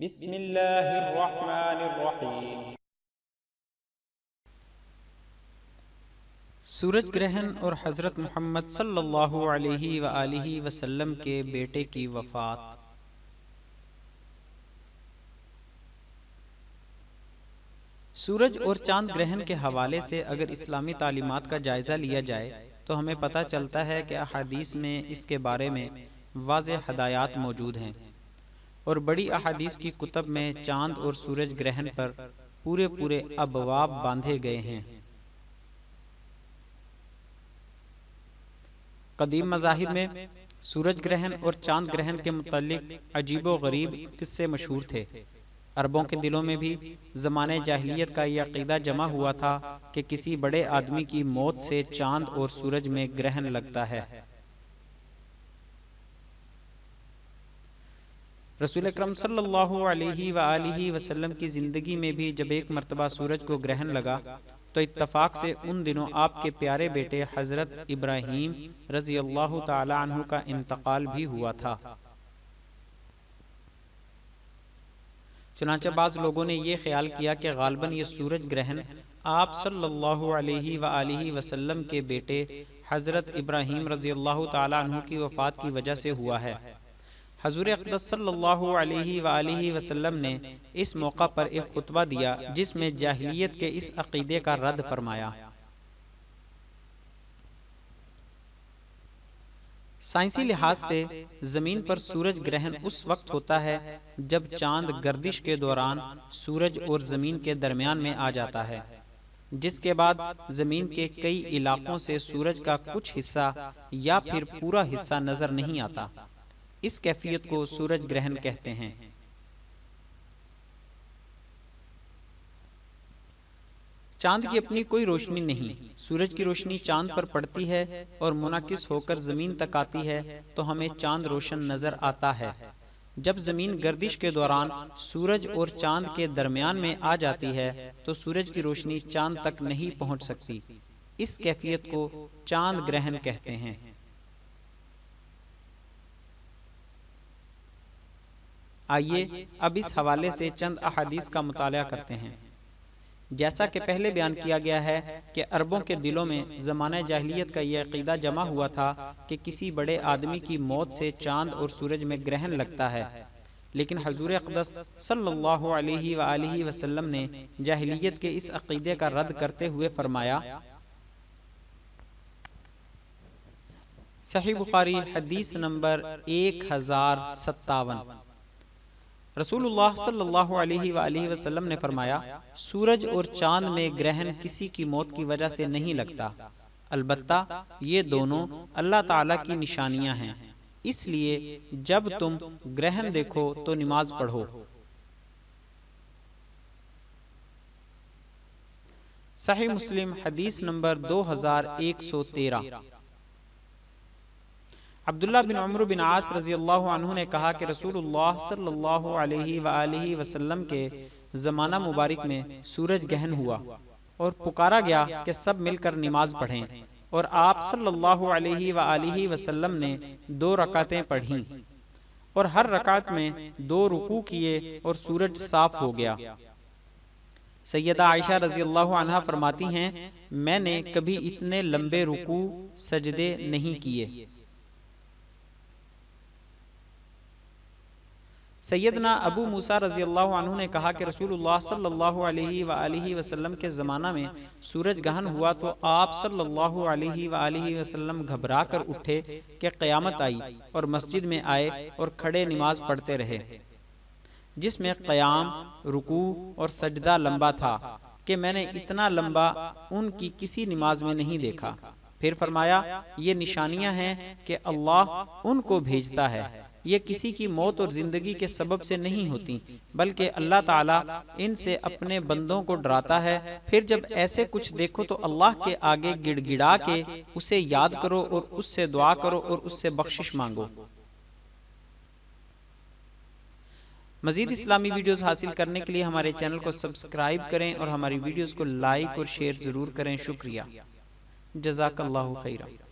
بسم اللہ الرحمن الرحیم۔ سورج گرہن اور حضرت محمد صلی اللہ علیہ وآلہ وسلم کے بیٹے کی وفات۔ سورج اور چاند گرہن کے حوالے سے اگر اسلامی تعلیمات کا جائزہ لیا جائے، تو ہمیں پتہ چلتا ہے کہ احادیث میں اس کے بارے میں واضح ہدایات موجود ہیں۔ اور بڑی احادیث کی کتب میں چاند اور سورج گرہن پر پورے پورے ابواب باندھے گئے ہیں۔ قدیم مذاہب میں سورج گرہن اور چاند گرہن کے متعلق عجیب و غریب قصے مشہور تھے۔ عربوں کے دلوں میں بھی زمانے جاہلیت کا یہ عقیدہ جمع ہوا تھا کہ کسی بڑے آدمی کی موت سے چاند اور سورج میں گرہن لگتا ہے۔ رسول اکرم صلی اللہ علیہ وآلہ وسلم کی زندگی میں بھی جب ایک مرتبہ سورج کو گرہن لگا، تو اتفاق سے ان دنوں آپ کے پیارے بیٹے حضرت ابراہیم رضی اللہ تعالی عنہ کا انتقال بھی ہوا تھا۔ چنانچہ بعض لوگوں نے یہ خیال کیا کہ غالباً یہ سورج گرہن آپ صلی اللہ علیہ وآلہ وسلم کے بیٹے حضرت ابراہیم رضی اللہ تعالی عنہ کی وفات کی وجہ سے ہوا ہے۔ حضور اقدس صلی اللہ علیہ وآلہ وسلم نے اس موقع پر ایک خطبہ دیا جس میں جاہلیت کے اس عقیدے کا رد فرمایا۔ سائنسی لحاظ سے زمین پر سورج گرہن اس وقت ہوتا ہے جب چاند گردش کے دوران سورج اور زمین کے درمیان میں آ جاتا ہے جس کے بعد زمین کے کئی علاقوں سے سورج کا کچھ حصہ یا پھر پورا حصہ نظر نہیں آتا۔ اس کیفیت کو سورج گرہن کہتے ہیں۔ چاند کی اپنی کوئی روشنی نہیں۔ سورج کی روشنی چاند پر پڑتی ہے اور منعقص ہو کر زمین تک آتی ہے تو ہمیں چاند روشن نظر آتا ہے۔ جب زمین گردش کے دوران سورج اور چاند کے درمیان میں آ جاتی ہے تو سورج کی روشنی چاند تک نہیں پہنچ سکتی۔ اس کیفیت کو چاند گرہن کہتے ہیں۔ آئیے اب اس حوالے سے چند احادیث کا مطالعہ کرتے ہیں۔ جیسا کہ پہلے بیان کیا گیا ہے کہ عربوں کے دلوں میں زمانہ جاہلیت کا یہ عقیدہ جمع ہوا تھا کہ کسی بڑے آدمی کی موت سے چاند اور سورج میں گرہن لگتا ہے۔ لیکن حضور اقدس صلی اللہ علیہ وآلہ وسلم نے جاہلیت کے اس عقیدے کا رد کرتے ہوئے فرمایا صحیح بخاری حدیث نمبر ایک ہزار ستاون رسول اللہ صلی اللہ علیہ وآلہ وسلم نے فرمایا، سورج اور چاند میں گرہن کسی کی موت کی وجہ سے نہیں لگتا۔ البتہ یہ دونوں اللہ تعالی کی نشانیاں ہیں۔ اس لیے جب تم گرہن دیکھو تو نماز پڑھو۔ صحیح مسلم حدیث نمبر دو ہزار ایک سو تیرہ۔ عبداللہ بن عمر بن عاص رضی اللہ عنہ نے کہا کہ رسول اللہ صلی اللہ علیہ وآلہ وسلم کے زمانہ مبارک میں سورج گہن ہوا اور پکارا گیا کہ سب مل کر نماز پڑھیں اور آپ صلی اللہ علیہ وآلہ وسلم نے دو رکعتیں پڑھیں اور ہر رکعت میں دو رکوع کیے اور سورج صاف ہو گیا۔ سیدہ عائشہ رضی اللہ عنہ فرماتی ہیں، میں نے کبھی اتنے لمبے رکوع، سجدے نہیں کیے۔ سیدنا ابو موسیٰ رضی اللہ عنہ نے کہا کہ رسول اللہ صلی اللہ علیہ وآلہ وسلم کے زمانہ میں سورج گہن ہوا تو آپ صلی اللہ علیہ وآلہ وسلم گھبرا کر اٹھے کہ قیامت آئی اور مسجد میں آئے اور کھڑے نماز پڑھتے رہے جس میں قیام رکوع اور سجدہ لمبا تھا کہ میں نے اتنا لمبا ان کی کسی نماز میں نہیں دیکھا۔ پھر فرمایا یہ نشانیاں ہیں کہ اللہ ان کو بھیجتا ہے یہ کسی کی موت اور زندگی کے سبب سے نہیں ہوتی بلکہ اللہ تعالیٰ ان سے اپنے بندوں کو ڈراتا ہے پھر جب ایسے کچھ دیکھو تو اللہ کے آگے گڑ گڑا کے اسے یاد کرو اور اس سے دعا کرو اور اس سے بخشش مانگو۔ مزید اسلامی ویڈیوز حاصل کرنے کے لیے ہمارے چینل کو سبسکرائب کریں اور ہماری ویڈیوز کو لائک اور شیئر ضرور کریں شکریہ۔ جزاک اللہ خیرہ